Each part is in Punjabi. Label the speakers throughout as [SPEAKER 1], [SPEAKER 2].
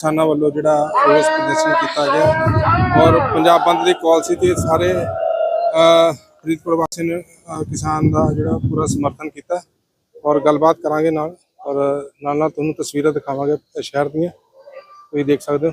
[SPEAKER 1] ਕਿਸਾਨਾਂ ਵੱਲੋਂ ਜਿਹੜਾ ਰੋਸ ਪ੍ਰਦਰਸ਼ਨ ਕੀਤਾ ਗਿਆ ਔਰ ਪੰਜਾਬ ਬੰਦ ਦੀ ਕਾਲ ਸੀ ਤੇ ਸਾਰੇ ਫਰੀਦਕੋਟ ਵਾਸੀ ਨੇ ਕਿਸਾਨ ਦਾ ਜਿਹੜਾ ਪੂਰਾ ਸਮਰਥਨ ਕੀਤਾ ਔਰ ਗੱਲਬਾਤ ਕਰਾਂਗੇ ਨਾਲ ਔਰ ਨਾਲ ਨਾਲ ਤੁਹਾਨੂੰ ਤਸਵੀਰਾਂ ਦਿਖਾਵਾਂਗੇ ਸ਼ਹਿਰ ਦੀਆਂ। ਤੁਸੀਂ ਦੇਖ ਸਕਦੇ ਹੋ।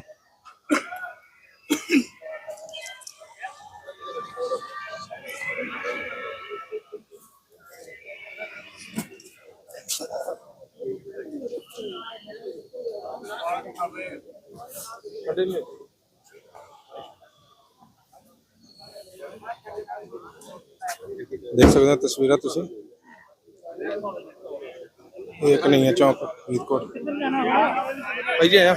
[SPEAKER 1] ਦੇਖ ਸਕਦੇ ਹੋ ਤਸਵੀਰਾਂ ਤੁਸੀਂ ਇਹ ਕਨਈਆ ਚੌਕ ਫਰੀਦਕੋਟ ਭਾਈ ਜੀ ਆਇਆ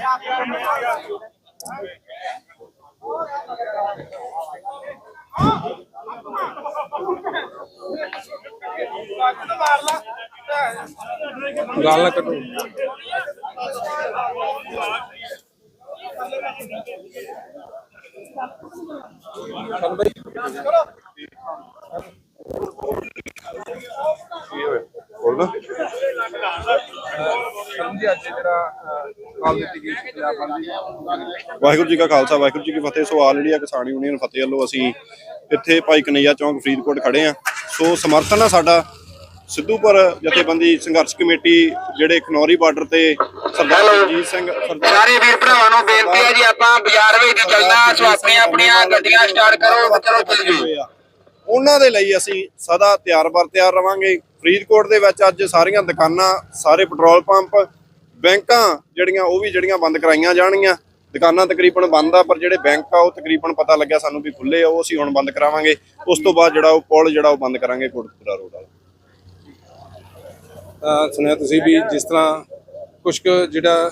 [SPEAKER 1] ਗਾਲ ਨਾ ਕੱਢੋ ਚੱਲ ਬਾਈ
[SPEAKER 2] ਬੋਲੋ
[SPEAKER 1] ਜੀ, ਅੱਜ ਜਿਹੜਾ ਕਾਲ ਦਿੱਤੀ ਗਈ ਸੀ ਪੰਜਾਬ ਬੰਦ
[SPEAKER 2] ਵਾਹਿਗੁਰੂ ਜੀ ਕਾ ਖਾਲਸਾ, ਵਾਹਿਗੁਰੂ ਜੀ ਕੀ ਫਤਿਹ। ਸੋ ਆਲ ਆ ਕਿਸਾਨ ਯੂਨੀਅਨ ਫਤਿਹ ਵੱਲੋਂ ਅਸੀਂ ਇੱਥੇ ਭਾਈ ਕਨਈਆ ਚੌਂਕ ਫਰੀਦਕੋਟ ਖੜੇ ਆ ਸੋ ਸਮਰਥਨ ਆ ਸਾਡਾ। ਸਿੱਧੂਪੁਰ ਜਥੇਬੰਦੀ ਸੰਘਰਸ਼ ਕਮੇਟੀ ਜਿਹੜੇ ਖਨੌਰੀ ਬਾਰਡਰ ਤੇ ਸਰਦਾਰ ਜਗਜੀਤ ਸਿੰਘ ਸਰਦਾਰ
[SPEAKER 3] ਸਾਰੇ ਵੀਰ ਭਰਾਵਾਂ ਨੂੰ ਬੇਨਤੀ ਹੈ ਜੀ ਆਪਾਂ ਬਾਜ਼ਾਰ ਵਿੱਚ ਚੱਲਣਾ ਸੋ ਆਪਣੀਆਂ ਆਪਣੀਆਂ ਗੱਡੀਆਂ ਸਟਾਰਟ ਕਰੋ ਚਲੋ
[SPEAKER 2] ਹੋਏ ਆ। ਉਹਨਾਂ ਦੇ ਲਈ ਅਸੀਂ ਸਦਾ ਤਿਆਰ ਬਰ ਤਿਆਰ ਰਵਾਂਗੇ। ਫਰੀਦਕੋਟ ਦੇ ਵਿੱਚ ਅੱਜ ਸਾਰੀਆਂ ਦੁਕਾਨਾਂ ਸਾਰੇ ਪੈਟਰੋਲ ਪੰਪ ਬੈਂਕਾਂ ਜਿਹੜੀਆਂ ਉਹ ਵੀ ਜਿਹੜੀਆਂ ਬੰਦ ਕਰਾਈਆਂ ਜਾਣਗੀਆਂ। ਦੁਕਾਨਾਂ ਤਕਰੀਬਨ ਬੰਦ ਆ ਪਰ ਜਿਹੜੇ ਬੈਂਕ ਆ ਉਹ ਤਕਰੀਬਨ ਪਤਾ ਲੱਗਿਆ ਸਾਨੂੰ ਵੀ ਖੁੱਲੇ ਆ ਉਹ ਅਸੀਂ ਹੁਣ ਬੰਦ ਕਰਾਵਾਂਗੇ। ਉਸ ਤੋਂ ਬਾਅਦ ਜਿਹੜਾ ਉਹ ਪੁਲ ਜਿਹੜਾ ਉਹ ਬੰਦ ਕਰਾਂਗੇ ਕੋਟਪੁਰਾ ਰੋਡ ਵਾਲਾ।
[SPEAKER 1] ਸੁਣਿਆ ਤੁਸੀਂ ਵੀ ਜਿਸ ਤਰ੍ਹਾਂ ਕੁਝ ਕੁ ਜਿਹੜਾ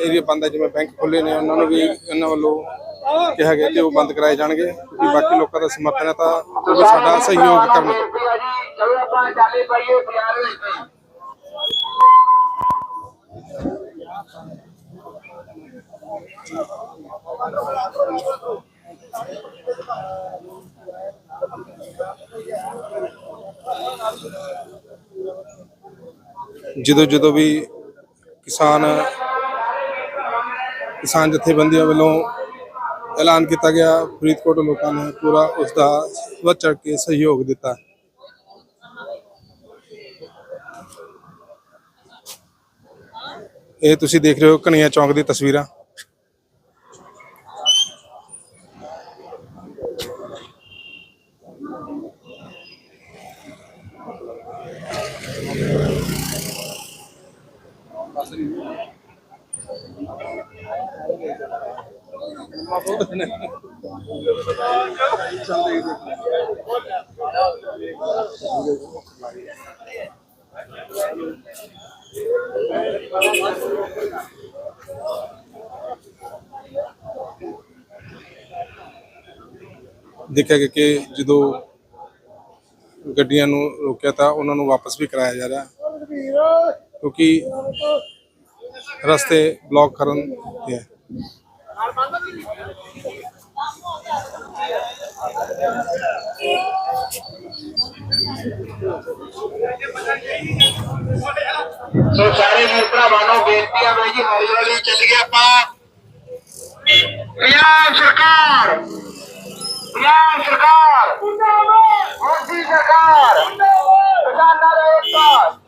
[SPEAKER 1] ਏਰੀਆ ਬੰਦ ਹੈ, ਜਿਵੇਂ ਬੈਂਕ ਖੁੱਲੇ ਨੇ, ਉਹਨਾਂ ਨੂੰ ਵੀ ਇਹਨਾਂ ਵੱਲੋਂ ਕਿਹਾ ਗਿਆ ਕਿ ਉਹ ਬੰਦ ਕਰਾਏ ਜਾਣਗੇ, ਕਿਉਂਕਿ ਬਾਕੀ ਲੋਕਾਂ ਦਾ ਸਮਰਥਨ ਹੈ, ਤਾਂ ਉਹ ਸਾਡਾ ਸਹਿਯੋਗ ਕਰਨ।
[SPEAKER 3] ਬੇਨਤੀ ਹੈ ਜੀ ਚਲੋ ਆਪਾਂ ਚਾਲੇ ਪਾਈਏ ਬਾਜ਼ਾਰ ਵਿੱਚ ਦੀ।
[SPEAKER 1] ਜਦੋਂ ਜਦੋਂ ਵੀ ਕਿਸਾਨ ਕਿਸਾਨ ਜਥੇਬੰਦੀਆਂ ਵੱਲੋਂ ਐਲਾਨ ਕੀਤਾ ਗਿਆ, ਫਰੀਦਕੋਟ ਲੋਕਾਂ ਨੇ ਪੂਰਾ ਉਸ ਦਾ ਵੱਧ ਚੜ ਕੇ ਸਹਿਯੋਗ ਦਿੱਤਾ। ਇਹ ਤੁਸੀਂ ਦੇਖ ਰਹੇ ਹੋ ਕਨਈਆ ਚੌਂਕ ਦੀ ਤਸਵੀਰਾਂ। ਦੇਖਿਆ ਗਿਆ ਕਿ ਜਦੋਂ ਗੱਡੀਆਂ ਨੂੰ ਰੋਕਿਆ ਤਾਂ ਉਹਨਾਂ ਨੂੰ ਵਾਪਸ ਵੀ ਕਰਾਇਆ ਜਾ ਰਿਹਾ। ਕਿਉਂਕਿ ਰਸਤੇ ਬਲੌਕ ਕਰਨ ਤੇ
[SPEAKER 3] ਸੋ ਸਾਰੇ ਵੀਰ ਭਰਾਵਾਂ ਨੂੰ ਬੇਨਤੀ ਹੈ ਬਈ ਜੀ ਹੌਲੀ ਹੌਲੀ ਚੱਲੀਏ ਆਪਾਂ। ਪੰਜਾਬ ਸਰਕਾਰ ਪੰਜਾਬ ਸਰਕਾਰ, ਮੋਦੀ ਸਰਕਾਰ, ਕਿਸਾਨਾਂ ਦਾ ਏਕਤਾ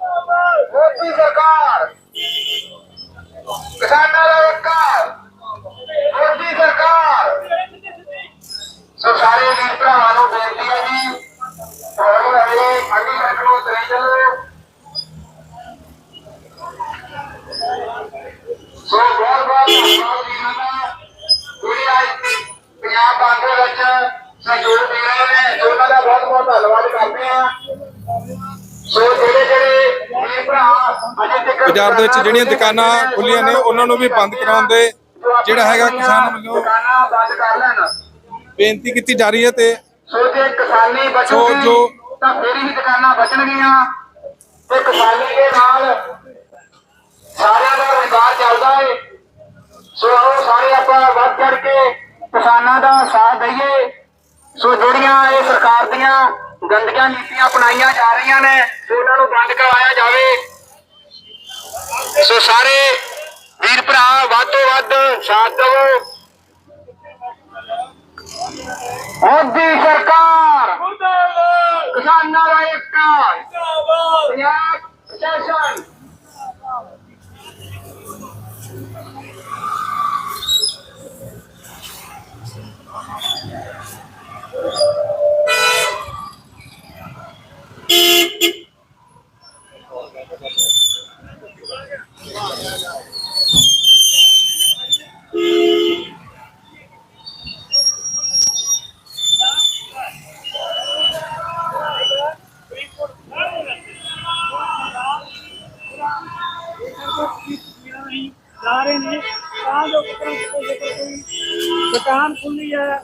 [SPEAKER 1] ਬਾਜ਼ਾਰ ਦੇ ਵਿੱਚ ਜਿਹੜੀਆਂ ਦੁਕਾਨਾਂ ਖੁੱਲੀਆਂ ਨੇ ਉਹਨਾਂ ਨੂੰ ਵੀ ਬੰਦ ਕਰਾਉਣ ਦੇ ਜਿਹੜਾ ਹੈਗਾ ਕਿਸਾਨ ਵੱਲੋਂ ਬੇਨਤੀ ਕੀਤੀ ਜਾ ਰਹੀ ਹੈ ਤੇ
[SPEAKER 3] ਸੋ ਜੇ ਕਿਸਾਨੀ ਬਚੂਗੀ
[SPEAKER 1] ਜੋ-
[SPEAKER 3] ਤਾਂ ਫਿਰ ਹੀ ਦੁਕਾਨਾਂ ਬਚਣਗੀਆਂ। ਤੇ ਕਿਸਾਨੀ ਦੇ ਨਾਲ ਸਾਰਿਆਂ ਦਾ ਰੁਜ਼ਗਾਰ ਚੱਲਦਾ ਏ। ਸੋ ਆਓ ਸਾਰੇ ਆਪਾਂ ਵੱਧ ਚੜ ਕੇ ਕਿਸਾਨਾਂ ਦਾ ਸਾਥ ਦਈਏ। ਸੋ ਜਿਹੜੀਆਂ ਇਹ ਸਰਕਾਰ ਦੀਆਂ ਗੰਦੀਆਂ ਨੀਤੀਆਂ ਅਪਣਾਈਆਂ ਜਾ ਰਹੀਆਂ ਨੇ, ਸੋ ਉਹਨਾਂ ਨੂੰ ਬੰਦ ਕਰਵਾਇਆ ਜਾਵੇ। ਸੋ ਸਾਰੇ ਵੀਰ ਭਰਾ, ਵੱਧ ਤੋਂ ਵੱਧ ਸਾਥ ਦਿਓ ਮੋਦੀ ਸਰਕਾਰ, ਕਿਸਾਨਾਂ ਦਾ ਏਕਾ ਜਿੰਦਾਬਾਦ ਪੰਜਾਬ ਪ੍ਰਸ਼ਾਸਨ
[SPEAKER 4] ਜਾ ਰਹੇ ਨੇ ਤਾਂ ਜੋ ਕਿਤੇ ਕਿਤੇ ਜੇਕਰ ਕੋਈ ਦੁਕਾਨ ਖੁੱਲੀ ਹੈ,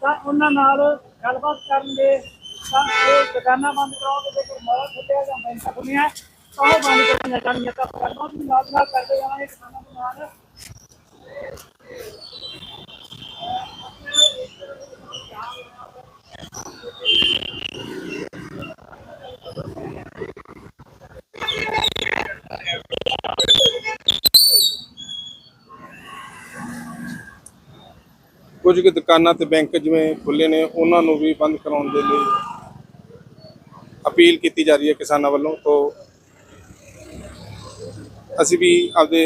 [SPEAKER 4] ਤਾਂ ਉਹਨਾਂ ਨਾਲ ਗੱਲਬਾਤ ਕਰਨਗੇ। ਤਾਂ ਉਹ ਦੁਕਾਨਾਂ ਬੰਦ ਕਰਾਓਗੇ ਜੇਕਰ ਮਾਲ ਖੁੱਲਿਆ ਜਾਂ ਬੈਂਕਾਂ ਖੁੱਲੀਆਂ, ਤਾਂ ਉਹ ਬੰਦ ਕਰਾਉਣੀਆਂ ਚਾਹੀਦੀਆਂ। ਤਾਂ ਗੱਲਬਾਤ ਵੀ ਨਾਲ ਨਾਲ ਕਰਦੇ ਜਾਵਾਂਗੇ ਕਿਸਾਨਾਂ ਦੇ ਨਾਲ।
[SPEAKER 1] ਕੁਝ ਕੁ ਦੁਕਾਨਾਂ ਤੇ ਬੈਂਕ ਜਿਵੇਂ ਖੁੱਲੇ ਨੇ, ਉਹਨਾਂ ਨੂੰ ਵੀ ਬੰਦ ਕਰਾਉਣ ਦੇ ਲਈ ਅਪੀਲ ਕੀਤੀ ਜਾ ਰਹੀ ਹੈ ਕਿਸਾਨਾਂ ਵੱਲੋਂ। ਤੋਂ ਅਸੀਂ ਵੀ ਆਪਦੇ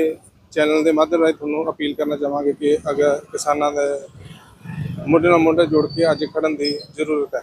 [SPEAKER 1] ਚੈਨਲ ਦੇ ਮਾਧਿਅਮ ਰਾਹੀਂ ਤੁਹਾਨੂੰ ਅਪੀਲ ਕਰਨਾ ਚਾਹਾਂਗੇ ਕਿ ਅਗਰ ਕਿਸਾਨਾਂ ਦੇ ਮੁੱਢੇ ਨਾਲ ਮੁੱਢਾ ਜੋੜ ਕੇ ਅੱਜ ਖੜਨ ਦੀ ਜ਼ਰੂਰਤ ਹੈ।